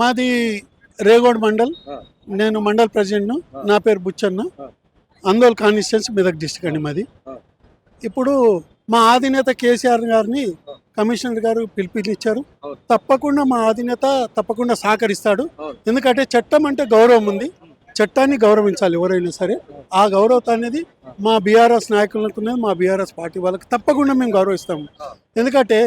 మాది రేగోడ్ మండల్. నేను మండల్ ప్రెసిడెంట్ను. నా పేరు బుచ్చన్న. అందోల్ కాన్స్టిట్యున్సీ మెదక్ డిస్టిక్ అండి మాది. ఇప్పుడు మా అధినేత కేసీఆర్ గారిని. కమిషనర్ గారు పిలిపించారు. తప్పకుండా మా అధినేత తప్పకుండా సహకరిస్తాడు. ఎందుకంటే చట్టం అంటే గౌరవం ఉంది చట్టాన్ని గౌరవించాలి ఎవరైనా సరే ఆ గౌరవత అనేది మా బీఆర్ఎస్ నాయకులకు మా బీఆర్ఎస్ పార్టీ వాళ్ళకి తప్పకుండా మేము గౌరవిస్తాము ఎందుకంటే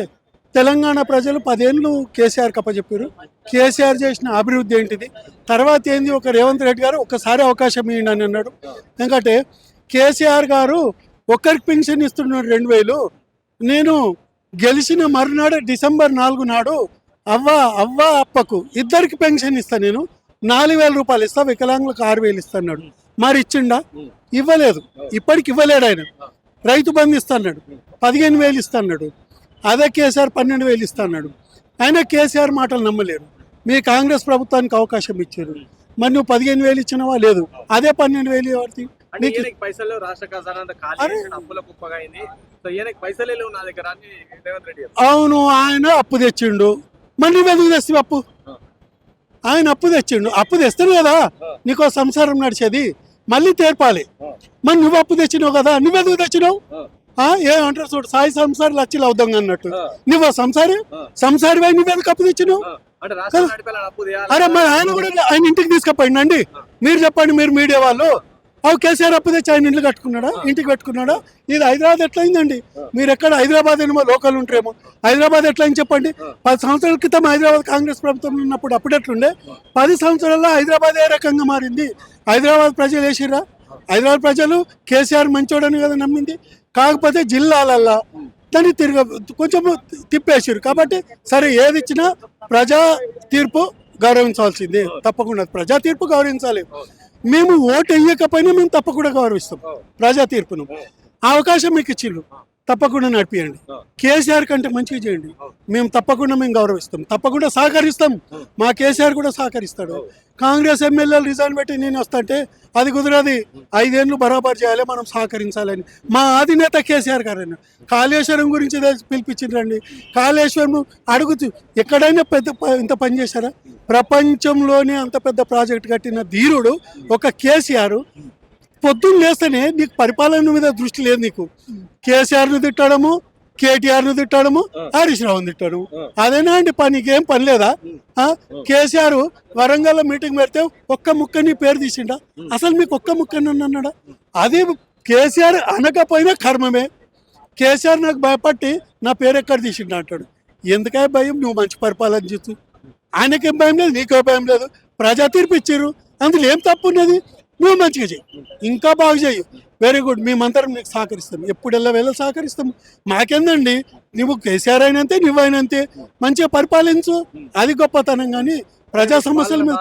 తెలంగాణ ప్రజలు పదేళ్ళు కేసీఆర్ కప్పచెప్పారు కేసీఆర్ చేసిన అభివృద్ధి ఏంటిది? తర్వాత ఏంది? ఒక రేవంత్ రెడ్డి గారు ఒక్కసారి అవకాశం ఇవ్వండి అని అన్నాడు. ఎందుకంటే కేసీఆర్ గారు ఒక్కరికి పెన్షన్ ఇస్తున్నాడు రెండు వేలు. నేను గెలిచిన మరునాడు డిసెంబర్ నాలుగు నాడు అవ్వ అవ్వ అప్పకు ఇద్దరికి పెన్షన్ ఇస్తాను నేను. నాలుగు వేల రూపాయలు ఇస్తా వికలాంగులకు ఆరు వేలు ఇస్తున్నాడు మరి ఇచ్చిండా? ఇవ్వలేదు. ఇప్పటికి ఇవ్వలేడు ఆయన. రైతు బంధు ఇస్తున్నాడు పదిహేను వేలు ఇస్తున్నాడు అదే కేసీఆర్ పన్నెండు వేలు ఇస్తున్నాడు ఆయన కేసీఆర్ మాటలు నమ్మలేరు. మీ కాంగ్రెస్ ప్రభుత్వానికి అవకాశం ఇచ్చారు. మరి నువ్వు పదిహేను వేలు ఇచ్చినవా? లేదు. అదే పన్నెండు వేలు ఎవరిది? పైసలు రాష్ట్ర ఖజానా అప్పుల. అవును ఆయన అప్పు తెచ్చిండు. మరి నువ్వు ఎందుకు తెస్తావు అప్పు? ఆయన అప్పు తెచ్చిండు. అప్పు తెస్తాను కదా నీకు సంసారం నడిచేది. మళ్ళీ తీర్పాలి. మరి నువ్వు అప్పు తెచ్చినావు కదా నువ్వు ఎందుకు తెచ్చినావు ఏమంటారు చూడు సాయి సంసారి లక్షలు అవుదాం అన్నట్టు. నువ్వు సంసారి? సంసారి పోయి నువ్వు ఎందుకు అప్పు తెచ్చినావు అరే మరి ఆయన కూడా ఆయన ఇంటికి తీసుకుపోయిండి అండి. మీరు చెప్పండి మీరు మీడియా వాళ్ళు. అవు కేసీఆర్ అప్పు తెచ్చి ఆయన ఇంట్లో కట్టుకున్నాడా? ఇంటికి పెట్టుకున్నాడా? ఇది హైదరాబాద్ ఎట్లయిందండి? మీరు ఎక్కడ హైదరాబాద్ ఏమో లోకల్ ఉంటారేమో. హైదరాబాద్ ఎట్లయింది చెప్పండి? పది సంవత్సరాల క్రితం హైదరాబాద్ కాంగ్రెస్ ప్రభుత్వం ఉన్నప్పుడు అప్పుడు ఎట్లుండే? పది సంవత్సరాల్లో హైదరాబాద్ ఏ రకంగా మారింది? హైదరాబాద్ ప్రజలు వేసిర్రా? హైదరాబాద్ ప్రజలు కేసీఆర్ మంచోడని కదా నమ్మింది? కాకపోతే జిల్లాలల్లో దాన్ని తిరగ కొంచెం తిప్పేసారు కాబట్టి సరే ఏది ఇచ్చినా ప్రజా తీర్పు గౌరవించాల్సిందే. తప్పకుండా ప్రజా తీర్పు గౌరవించాలి. మేము ఓటు వేయకపోయినా మేము తప్పకుండా గౌరవిస్తాం ప్రజా తీర్పును. ఆ అవకాశం మీకు ఇచ్చిండ్రు తప్పకుండా నడిపియండి. కేసీఆర్ కంటే మంచిగా చేయండి. మేము తప్పకుండా మేము గౌరవిస్తాం. తప్పకుండా సహకరిస్తాం. మా కేసీఆర్ కూడా సహకరిస్తాడు. కాంగ్రెస్ ఎమ్మెల్యేలు రిజైన్ పెట్టి నేను వస్తుంటే అది కుదరది. ఐదేళ్ళు బరాబర్ చేయాలి మనం సహకరించాలని. మా అధినేత కేసీఆర్ గారు కాళేశ్వరం గురించి పిలిపించిండ్రండి. కాళేశ్వరం అడుగుతూ ఎక్కడైనా పెద్ద ఇంత పని చేశారా? ప్రపంచంలోనే అంత పెద్ద ప్రాజెక్ట్ కట్టిన ధీరుడు ఒక కేసీఆర్. పొద్దున్న లేస్తేనే నీకు పరిపాలన మీద దృష్టి లేదు నీకు. కేసీఆర్ను తిట్టడము కేటీఆర్ను తిట్టడము హరీష్ రావుని తిట్టడము. అదేనా అండి పని నీకేం పని లేదా? కేసీఆర్ వరంగల్ మీటింగ్ పెడితే ఒక్క ముక్కని పేరు తీసిండా? అసలు మీకు ఒక్క ముక్కని అన్నాడా? అది కేసీఆర్ అనకపోయినా కర్మమే. కేసీఆర్ నాకు భయపట్టి నా పేరు ఎక్కడ తీసిండా అంటాడు. ఎందుకే భయం? నువ్వు మంచి పరిపాలన చేస్తూ. ఆయనకేం భయం లేదు నీకే భయం లేదు. ప్రజా తీర్పు ఇచ్చారు అందులో ఏం తప్పు ఉన్నది? నువ్వు మంచిగా చెయ్యి. ఇంకా బాగా చెయ్యి. వెరీ గుడ్ మేమందరం నీకు సహకరిస్తాం. ఎప్పుడెల్లా వెళ్ళ సహకరిస్తాం. మాకేందండి? నువ్వు కేసీఆర్ అయినంతే నువ్వు అయినంతే. మంచిగా పరిపాలించు. అది గొప్పతనం కానీ ప్రజా సమస్యల మీద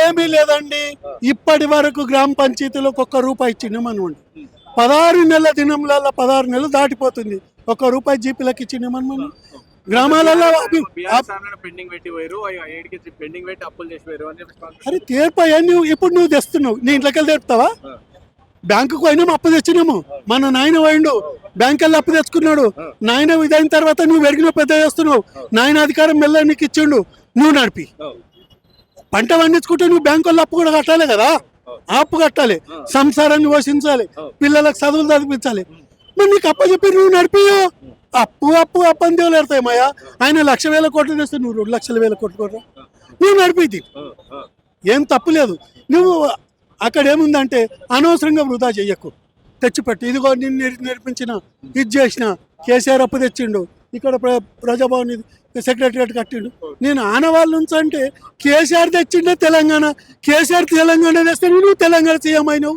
ఏమీ లేదండి. ఇప్పటి వరకు గ్రామ పంచాయతీలకు ఒక్క రూపాయి ఇచ్చినామనుకోండి పదహారు నెలల దినంలలో పదహారు నెలలు దాటిపోతుంది. ఒక్క రూపాయి జీపీలకు ఇచ్చినామని మనం గ్రామాలలో అరే తీర్పయ్యా నువ్వు ఇప్పుడు నువ్వు తెస్తున్నావు? నీ ఇంట్లోకి వెళ్ళి తెరుపుతావా? బ్యాంకుకు పోయినాము అప్పు తెచ్చినాము. మన నాయన పోయిండు. బ్యాంక్ వెళ్ళి అప్పు తెచ్చుకున్నాడు. నాయన ఇదైన తర్వాత నువ్వు పెరిగిన పెద్ద చేస్తున్నావు. నాయన అధికారం మెల్ల నీకు ఇచ్చిండు. నువ్వు నడిపి. పంట పండించుకుంటే నువ్వు బ్యాంకు వాళ్ళు అప్పు కూడా కట్టాలి కదా? అప్పు కట్టాలి. సంసారాన్ని పోషించాలి. పిల్లలకు చదువులు చదివించాలి. మరి నీకు అప్ప చెప్పి నువ్వు నడిపియో అప్పు అప్పు అప్పు అని దేవులు మాయా. ఆయన లక్ష వేల కోట్లు తెస్తే నువ్వు రెండు లక్షల వేల కోట్లు కూడా నువ్వు నడిపిద్ది ఏం తప్పు లేదు. నువ్వు అక్కడ ఏముందంటే అనవసరంగా వృధా చెయ్యకు. తెచ్చిపెట్టు. ఇదిగో నిన్ను నేర్పించిన ఇది చేసిన కేసీఆర్ అప్పు తెచ్చిండు. ఇక్కడ ప్రజాభవన్ సెక్రటరియట్ కట్టిండు. నేను ఆనవాళ్ళ నుంచి అంటే కేసీఆర్ తెచ్చిండే తెలంగాణ. కేసీఆర్ తెలంగాణ తెస్తే నువ్వు తెలంగాణ సీఎం అయినావు.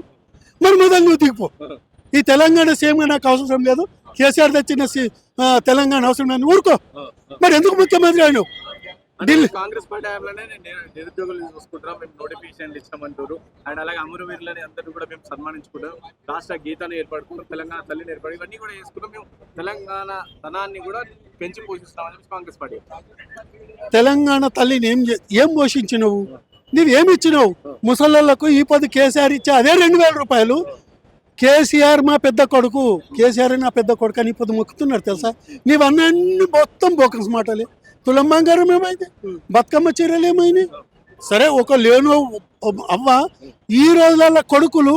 మరి మొదలు నువ్వు దిగిపో. ఈ తెలంగాణ సీఎంగా నాకు అవసరం లేదు. కేసీఆర్ తెచ్చిన తెలంగాణ అవసరం లేదు ఊరుకో. మరి ఎందుకు ముఖ్యమంత్రి ఢిల్లీ కాంగ్రెస్ పార్టీ హయాంలోనే నిరుద్యోగులు మేము నోటిఫికేషన్లు ఇచ్చామంటారు. అండ్ అలాగే అమరవీరులని కూడా మేము సన్మానించుకుంటాం రాష్ట్ర గీతాన్ని తెలంగాణ తల్లిని ఏర్పడి ఇవన్నీ కూడా మేము తెలంగాణ కూడా పెంచి పోషిస్తామని చెప్పి కాంగ్రెస్ పార్టీ తెలంగాణ తల్లిని ఏం ఏం పోషించినవు? నువ్వు ఏమి ఇచ్చినావు? ముసళ్ళకు ఈ పది కేసీఆర్ ఇచ్చా అదే రెండు వేల రూపాయలు. కేసీఆర్ మా పెద్ద కొడుకు. కేసీఆర్ నా పెద్ద కొడుకు అని ఇప్పుడు మొక్కుతున్నారు తెలుసా? నీవన్నీ మొత్తం బోకస్ మాటలే. తులం బంగారం ఏమైంది బతుకమ్మ చీరలు ఏమైనాయి సరే ఒక లేను అవ్వ ఈ రోజులలో కొడుకులు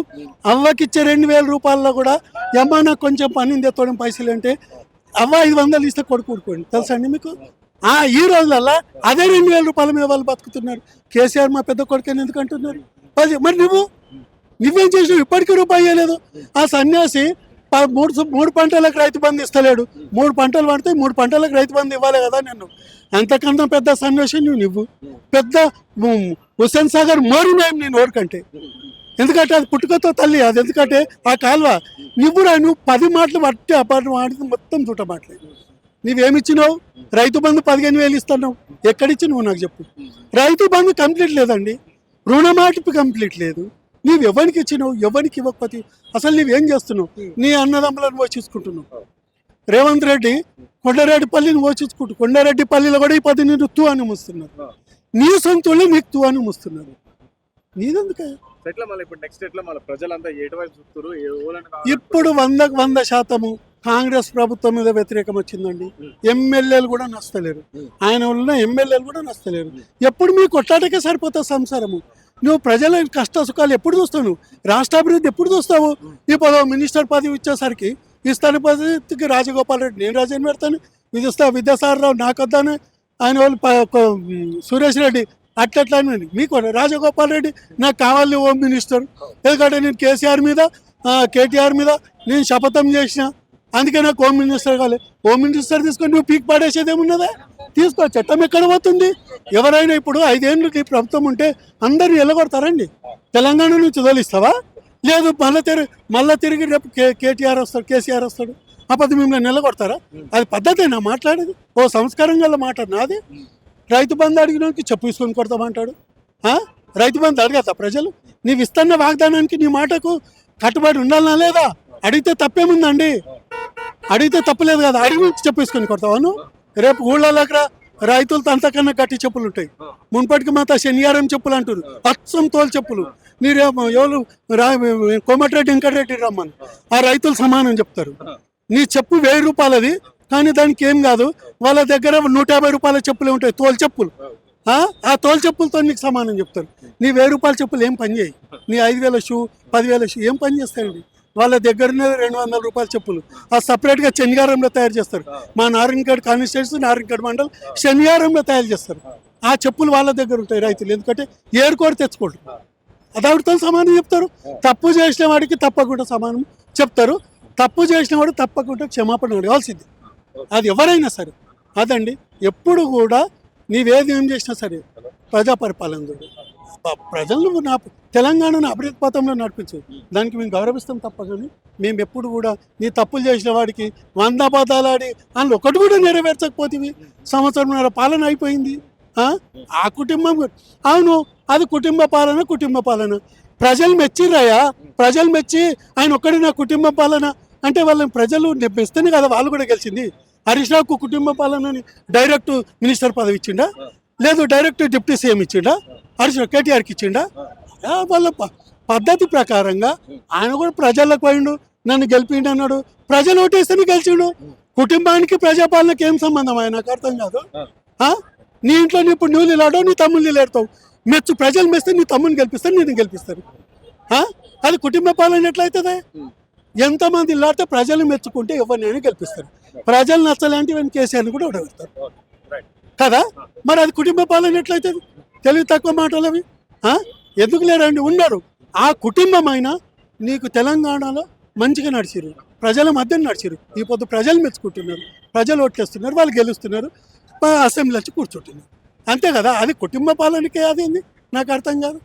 అవ్వకిచ్చే రెండు వేల రూపాయల్లో కూడా ఏమైనా నాకు కొంచెం పని తెత్తడం పైసలు అంటే అవ్వ ఐదు వందలు ఇస్తే కొడుకు ఊడుకోండి తెలుసా అండి మీకు? ఆ ఈ రోజులలో అదే రెండు వేల రూపాయల మీద వాళ్ళు బతుకుతున్నారు. కేసీఆర్ మా పెద్ద కొడుకు అని ఎందుకు అంటున్నారు? మరి నువ్వు? నువ్వేం చేసినావు? ఇప్పటికీ రూపాయి ఇవ్వలేదు ఆ సన్యాసి ప- మూడు మూడు పంటలకు రైతు బంధు ఇస్తలేడు. మూడు పంటలు పడితే మూడు పంటలకు రైతు బంధు ఇవ్వాలి కదా నేను అంతకన్నా పెద్ద సన్యాసం నువ్వు నువ్వు. పెద్ద హుస్సేన్ సాగర్ మోరినాయం నేను ఓరికంటే ఎందుకంటే అది పుట్టుకతో తల్లి అది ఎందుకంటే ఆ కాలువ. నువ్వురా నువ్వు పది మాటలు పట్టి అపార్ట్ మాటలు మొత్తం చూట మాటలే. నువ్వేమిచ్చినావు? రైతు బంధు పదిహేను వేలు ఇస్తున్నావు. ఎక్కడిచ్చి నువ్వు నాకు చెప్పు. రైతు బంధు కంప్లీట్ లేదండి. రుణమాటిపి కంప్లీట్ లేదు. నీవు ఎవరికి ఇచ్చినావు ఎవరికి ఇవ్వకపోతే అసలు నీవేం చేస్తున్నావు? నీ అన్నదమ్ములను పోషించుకుంటున్నావు. రేవంత్ రెడ్డి కొండారెడ్డి పల్లిని పోషించుకుంటు కొండారెడ్డి పల్లిలో కూడా ఈ పది నీరు తూ అని మూస్తున్నారు. నీ సొంతలు నీకు తూ అని మూస్తున్నారు. నీదెందుకే? ఇప్పుడు వందకు వంద శాతము కాంగ్రెస్ ప్రభుత్వం మీద వ్యతిరేకం వచ్చిందండి. ఎమ్మెల్యేలు కూడా నష్టలేరు. ఆయన ఉన్న ఎమ్మెల్యేలు కూడా నష్టలేరు. ఎప్పుడు మీ కొట్లాటకే సరిపోతుంది సంసారము. నువ్వు ప్రజల కష్ట సుఖాలు ఎప్పుడు చూస్తావు నువ్వు? రాష్ట్రాభివృద్ధి ఎప్పుడు చూస్తావు? ఈ పదవి మినిస్టర్ పదవి ఇచ్చేసరికి ఇస్తాను పదవికి రాజగోపాల్ రెడ్డి. నేను రాజాని పెడతాను? ఇది ఇస్తా విద్యాసాగరరావు నాకు వద్దాను. ఆయన వాళ్ళు సురేష్ రెడ్డి అట్లట్లా మీకు రాజగోపాల్ రెడ్డి నాకు కావాలి హోమ్ మినిస్టర్. ఎందుకంటే నేను కేసీఆర్ మీద కేటీఆర్ మీద నేను శపథం చేసిన. అందుకే నాకు హోమ్ మినిస్టర్ కావాలి హోమ్ మినిస్టర్ తీసుకొని నువ్వు పీక్ పాడేసేది ఏమున్నదా తీసుకో చట్టం ఎక్కడ పోతుంది? ఎవరైనా ఇప్పుడు ఐదేళ్ళకి ప్రభుత్వం ఉంటే అందరూ ఎల్లగొడతారండి. తెలంగాణ నుంచి వదిలిస్తావా? లేదు మళ్ళీ తిరిగి మళ్ళీ తిరిగి రేపు కే కేటీఆర్ వస్తాడు కేసీఆర్ వస్తాడు. అప్పుడు మిమ్మల్ని నిలగొడతారా? అది పద్ధతేనా మాట్లాడేది? ఓ సంస్కారం గల మాట నాది? రైతు బంధు అడిగినానికి చెప్పు తీసుకొని కొడతామంటాడు. రైతు బంధు అడగతా ప్రజలు? నీవు ఇస్తున్న వాగ్దానానికి నీ మాటకు కట్టుబడి ఉండాలనా లేదా? అడిగితే తప్పేముందండి? అడిగితే తప్పలేదు కదా అడిగి చెప్పేసుకొని కొడతావాను రేపు ఊళ్ళలోకి రా రైతులతో అంతకన్నా గట్టి చెప్పులు ఉంటాయి. మున్పటికి మాత శనివారం చెప్పులు అంటారు పచ్చం తోలు చెప్పులు. మీరు ఎవరు రా కోమటిరెడ్డి వెంకటరెడ్డి రమ్మని. ఆ రైతులు సమానం చెప్తారు. నీ చెప్పు వెయ్యి రూపాయలది కానీ దానికి ఏం కాదు. వాళ్ళ దగ్గర నూట యాభై రూపాయల చెప్పులు ఉంటాయి తోలు చెప్పులు. ఆ? ఆ తోలు చెప్పులతో నీకు సమానం చెప్తారు. నీ వెయ్యి రూపాయల చెప్పులు ఏం పని చేయి? నీ ఐదు వేల షూ పదివేల షూ ఏం పని చేస్తాయండి? వాళ్ళ దగ్గరనే రెండు వందల రూపాయల చెప్పులు. ఆ సపరేట్గా శనిగారంలో తయారు చేస్తారు. మా నారాయణగఢ్ కాన్స్టిట్యూన్సీ నారాయణగఢ్ మండల్ శనిగారంలో తయారు చేస్తారు. ఆ చెప్పులు వాళ్ళ దగ్గర ఉంటాయి రైతులు. ఎందుకంటే ఏరుకోరు తెచ్చుకోరు. అదావిడితో సమానం చెప్తారు. తప్పు చేసిన వాడికి తప్పకుండా సమానం చెప్తారు. తప్పు చేసిన వాడు తప్పకుండా క్షమాపణ అడగాల్సింది. అది ఎవరైనా సరే. అదండి. ఎప్పుడు కూడా నీవేది ఏం చేసినా సరే ప్రజా పరిపాలన ప్రజలను నా తెలంగాణను అభివృద్ధి పథంలో నడిపించు. దానికి మేము గౌరవిస్తాం తప్ప కానీ మేము ఎప్పుడు కూడా నీ తప్పులు చేసిన వాడికి వంద పదాలాడి ఆడి అందులో ఒకటి కూడా నెరవేర్చకపోతే సంవత్సరంన్నర పాలన అయిపోయింది. ఆ? ఆ కుటుంబం అవును అది కుటుంబ పాలన కుటుంబ పాలన. ప్రజలు మెచ్చిర్రయ్యా. ప్రజలు మెచ్చి ఆయన ఒక్కడి నా కుటుంబ పాలన. అంటే వాళ్ళని ప్రజలు మెస్తేనే కదా వాళ్ళు కూడా గెలిచింది. హరీష్ రావుకు కుటుంబ పాలన అని డైరెక్ట్ మినిస్టర్ పదవి ఇచ్చిండా లేదు డైరెక్ట్ డిప్యూటీ సీఎం ఇచ్చిండా? అర్జున్ కేటీఆర్కి ఇచ్చిండా? వాళ్ళ పద్ధతి ప్రకారంగా ఆయన కూడా ప్రజలకు పోయిండు. నన్ను గెలిపిండు అన్నాడు. ప్రజలు ఓటేస్తేనే గెలిచిండు. కుటుంబానికి ప్రజాపాలనకి ఏం సంబంధం ఆయన? నాకు అర్థం కాదు. ఆ? నీ ఇంట్లో నీ ఇప్పుడు నువ్వు నిలాడవు నీ తమ్ముని నిలాడతావు మెచ్చు ప్రజలు మెస్తే నీ తమ్ముని గెలిపిస్తారు నేను గెలిపిస్తారు. ఆ? అది కుటుంబ పాలన ఎట్లయితుంది? ఎంతమంది ఇల్లాడితే ప్రజలు మెచ్చుకుంటే ఎవరినైనా గెలిపిస్తారు. ప్రజలు నచ్చలాంటి వీళ్ళని కేసీఆర్ని కూడా ఓడగొడతారు. కదా? మరి అది కుటుంబ పాలన ఎట్లయితుంది? తెలివి తక్కువ మాటలు అవి ఎందుకు లేరండి? ఉన్నారు. ఆ కుటుంబం అయినా నీకు తెలంగాణలో మంచిగా నడిచిరు ప్రజల మధ్య నడిచిరు ఈ పొద్దు ప్రజలు మెచ్చుకుంటున్నారు. ప్రజలు ఓట్లేస్తున్నారు. వాళ్ళు గెలుస్తున్నారు. అసెంబ్లీ వచ్చి కూర్చుంటున్నారు. అంతే కదా? అది కుటుంబ పాలనకే అది నాకు అర్థం కాదు.